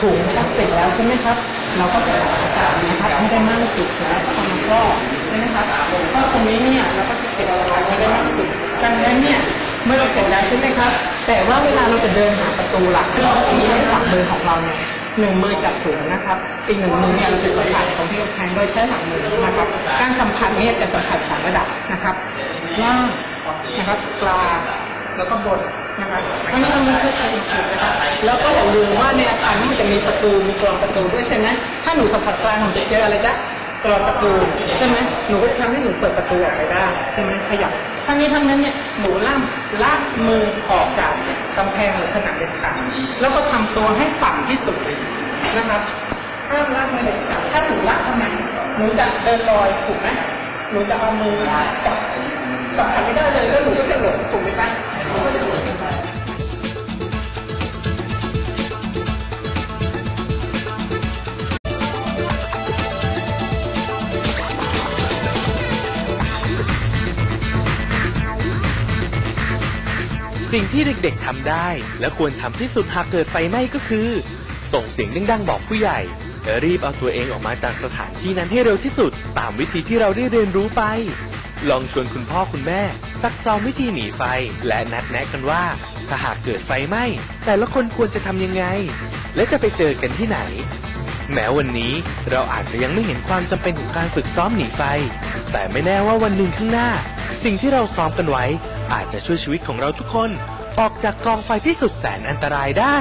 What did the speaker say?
ถุงพลาสติกแล้วใช่ไหมครับ เราก็จะอากาศนะครับให้ได้มากที่สุดแล้วก็ใช่ไหมครับก็ตรงนี้เนี่ยเราก็จะเก็บอากาศให้ได้มากที่สุดดังนั้นเนี่ยเมื่อเราเสร็จแล้วใช่ไหมครับ แต่ว่าเวลาเราจะเดินหาประตูหลักเราก็จะมีหลักมือของเราเนี่ยหนึ่งมือจับถุงนะครับ อีกหนึ่งมือเนี่ยเราจะสัมผัสของที่เราแทงโดยใช้หลังมือนะครับ การสัมผัสเนี่ยจะสัมผัสสามระดับนะครับล่างนะครับกลางแล้วก็บน นะครับเพราะฉะนั้นไม่ใช่ใช้ถุงนะครับแล้วก็อย่าลืมว่าในอาคารนี้มันจะมีประตูมีกรอนประตูด้วยใช่ไหมถ้าหนูสัมผัสกลางหนูจะเจออะไรจ๊ะกรอนประตูใช่ไหมหนูก็จะทำให้หนูเปิดประตูออกไปได้ใช่ไหมขยับทั้งนี้ทั้งนั้นเนี่ยหนูล่ามลากมือออกจากกำแพงหรือผนังเด็ดขาดแล้วก็ทำตัวให้ต่ำที่สุดนะครับห้ามลากมือเด็ดขาดถ้าหนูลากทำไมหนูจะเดินลอยถูกไหมหนูจะเอามือจับจับขันไม่ได้เลยแล้วหนูก็จะหลงถูก สิ่งที่เด็กๆทำได้ และควรทำที่สุดหากเกิดไฟไหม้ก็คือ ส่งเสียงดังๆบอกผู้ใหญ่และรีบเอาตัวเองออกมาจากสถานที่นั้นให้เร็วที่สุด ตามวิธีที่เราได้เรียนรู้ไป ลองชวนคุณพ่อคุณแม่ซักซ้อมวิธีหนีไฟ และนัดแนะกันว่า ถ้าหากเกิดไฟไหม้แต่ละคนควรจะทำยังไง และจะไปเจอกันที่ไหน แม้วันนี้เราอาจจะยังไม่เห็นความจำเป็นของการฝึกซ้อมหนีไฟ แต่ไม่แน่ว่าวันหนึ่งข้างหน้า สิ่งที่เราซ้อมกันไว้ อาจจะช่วยชีวิตของเราทุกคน ออกจากกองไฟที่สุดแสนอันตรายได้